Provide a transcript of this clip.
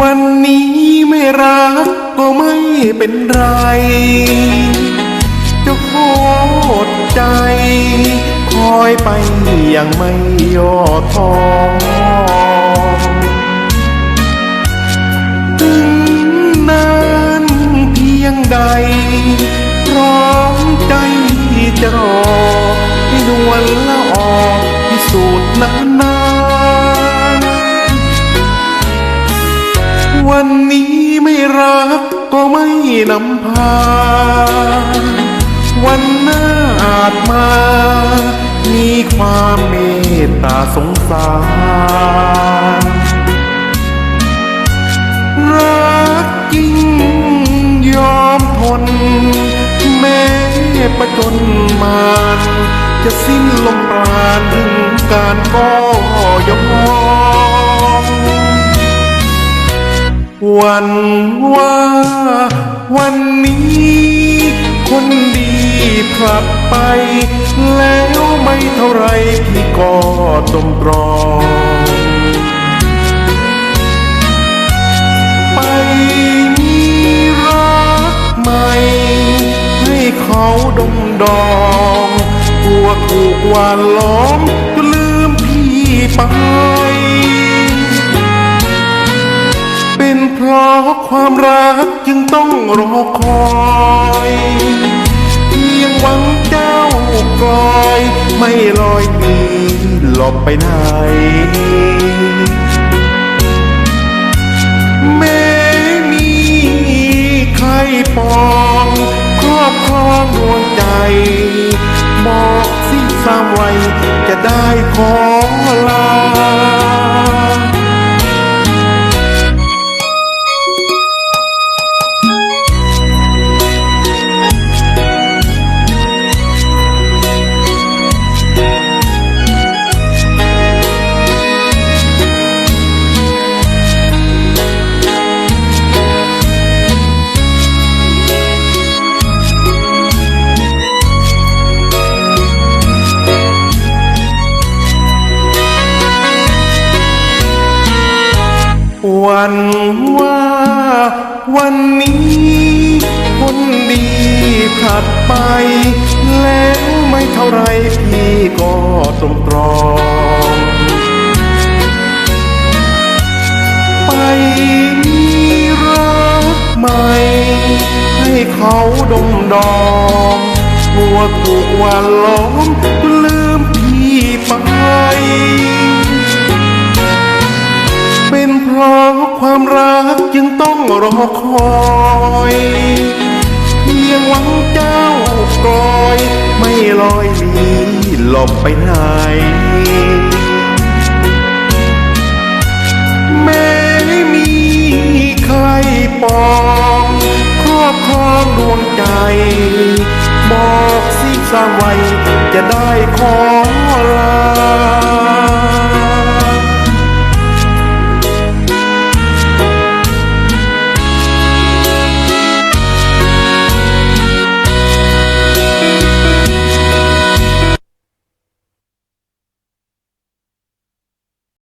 วันนี้ไม่รักก็ไม่เป็นไร จะโคตรใจ คอยไปอย่างไม่ย่อท้อถึงนานเพียงใด พร้อมใจจะรอให้นวลละออกพิสูจน์นาน วันนี้ไม่รักก็ไม่นำพา วันหน้าอาจมา มีความเมตตาสงสารรักจริงยอมทน แม้ประจนมานจะสิ้นลมปราณถึงการก็ยอม วันว่า วันนี้ คนดีพลัดไป แล้วไม่เท่าไรพี่ก็ตรมตรอ ไปมีรักใหม่ ให้เขาดมดองกลัวถูกหวานล้อมจนลืมพี่ไปะความรักจึงต้องรอคอยเพียงหวังเจ้ากลอย ไม่ลอยหนีหลบไปไหนแม้มีใครปองครอบครองดวงใจ บอกสิสามไว้จะได้ขอลา วันว่าวันนี้คนดีผลัดไป แล้วไม่เท่าไรพี่ก็ตรมตรอง ไปมีรักใหม่ ให้เขาดมดองกลัวถูกวันล้อม จึงต้องรอคอยเพียงหวังเจ้ากลอย ไม่ลอยหนีหลบไปไหนแม้มีใครปองครอบครองดวงใจ บอกสิสามไว้จะได้ขอลา